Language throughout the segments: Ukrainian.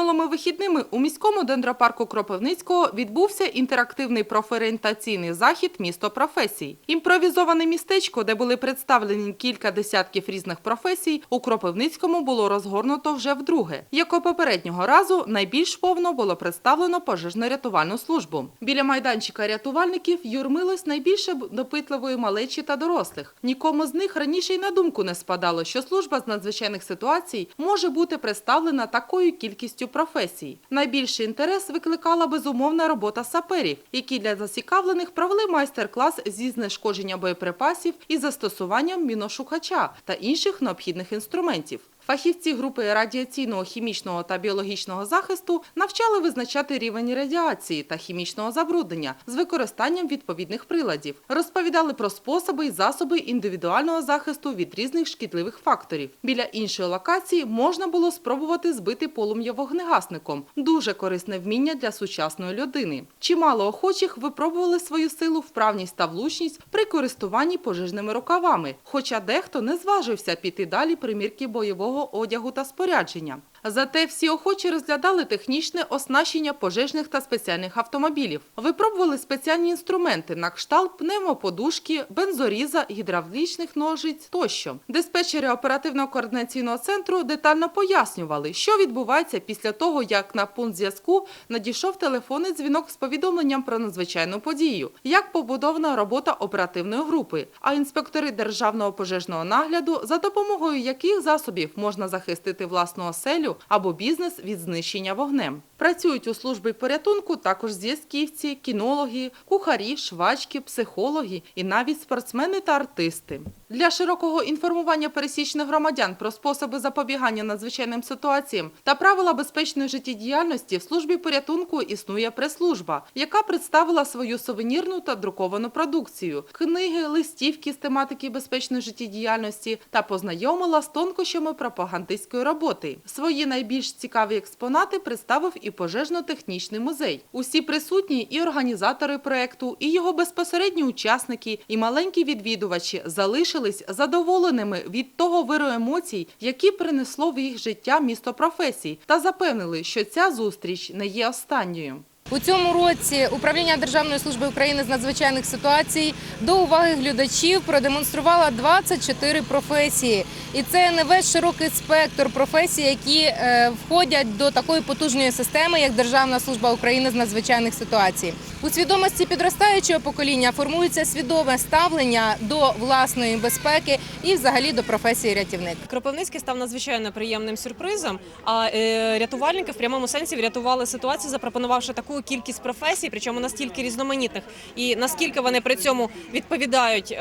Минулими вихідними у міському дендропарку Кропивницького відбувся інтерактивний профорієнтаційний захід «Місто професій». Імпровізоване містечко, де були представлені кілька десятків різних професій, у Кропивницькому було розгорнуто вже вдруге. Як і попереднього разу, найбільш повно було представлено пожежно-рятувальну службу. Біля майданчика рятувальників юрмилось найбільше допитливої малечі та дорослих. Нікому з них раніше й на думку не спадало, що служба з надзвичайних ситуацій може бути представлена такою кількістю професій. Найбільший інтерес викликала безумовна робота саперів, які для зацікавлених провели майстер-клас зі знешкодження боєприпасів і застосуванням міношукача та інших необхідних інструментів. Фахівці групи радіаційного, хімічного та біологічного захисту навчали визначати рівень радіації та хімічного забруднення з використанням відповідних приладів. Розповідали про способи і засоби індивідуального захисту від різних шкідливих факторів. Біля іншої локації можна було спробувати збити полум'я вогнегасником. Дуже корисне вміння для сучасної людини. Чимало охочих випробували свою силу, вправність та влучність при користуванні пожежними рукавами, хоча дехто не зважився піти далі примірки бойового одягу та спорядження. Зате всі охочі розглядали технічне оснащення пожежних та спеціальних автомобілів. Випробували спеціальні інструменти на кшталт пневмоподушки, бензоріза, гідравлічних ножиць тощо. Диспетчери оперативного координаційного центру детально пояснювали, що відбувається після того, як на пункт зв'язку надійшов телефонний дзвінок з повідомленням про надзвичайну подію, як побудована робота оперативної групи. А інспектори державного пожежного нагляду, за допомогою яких засобів можна захистити власну оселю або бізнес від знищення вогнем. Працюють у службі порятунку також зв'язківці, кінологи, кухарі, швачки, психологи і навіть спортсмени та артисти. Для широкого інформування пересічних громадян про способи запобігання надзвичайним ситуаціям та правила безпечної життєдіяльності в службі порятунку існує прес-служба, яка представила свою сувенірну та друковану продукцію, книги, листівки з тематики безпечної життєдіяльності та познайомила з тонкощами пропагандистської роботи. Свої найбільш цікаві експонати представив і пожежно-технічний музей. Усі присутні і організатори проекту, і його безпосередні учасники, і маленькі відвідувачі залишились задоволеними від того виру емоцій, які принесло в їх життя місто професій, та запевнили, що ця зустріч не є останньою. У цьому році управління Державної служби України з надзвичайних ситуацій до уваги глядачів продемонструвало 24 професії, і це не весь широкий спектр професій, які е, входять до такої потужної системи, як Державна служба України з надзвичайних ситуацій. У свідомості підростаючого покоління формується свідоме ставлення до власної безпеки і, взагалі, до професії рятівник. Кропивницький став надзвичайно приємним сюрпризом. А е, рятувальники в прямому сенсі врятували ситуацію, запропонувавши таку кількість професій, причому настільки різноманітних, і наскільки вони при цьому відповідають е,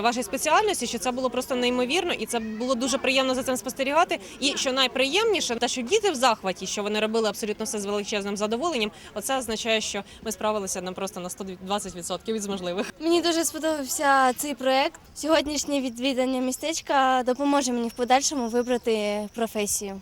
вашій спеціальності, що це було просто неймовірно, і це було дуже приємно за цим спостерігати. І що найприємніше, те, що діти в захваті, що вони робили абсолютно все з величезним задоволенням. Оце означає, що ми справилися на просто на 120% від можливих. Мені дуже сподобався цей проект. Сьогоднішнє відвідання містечка допоможе мені в подальшому вибрати професію.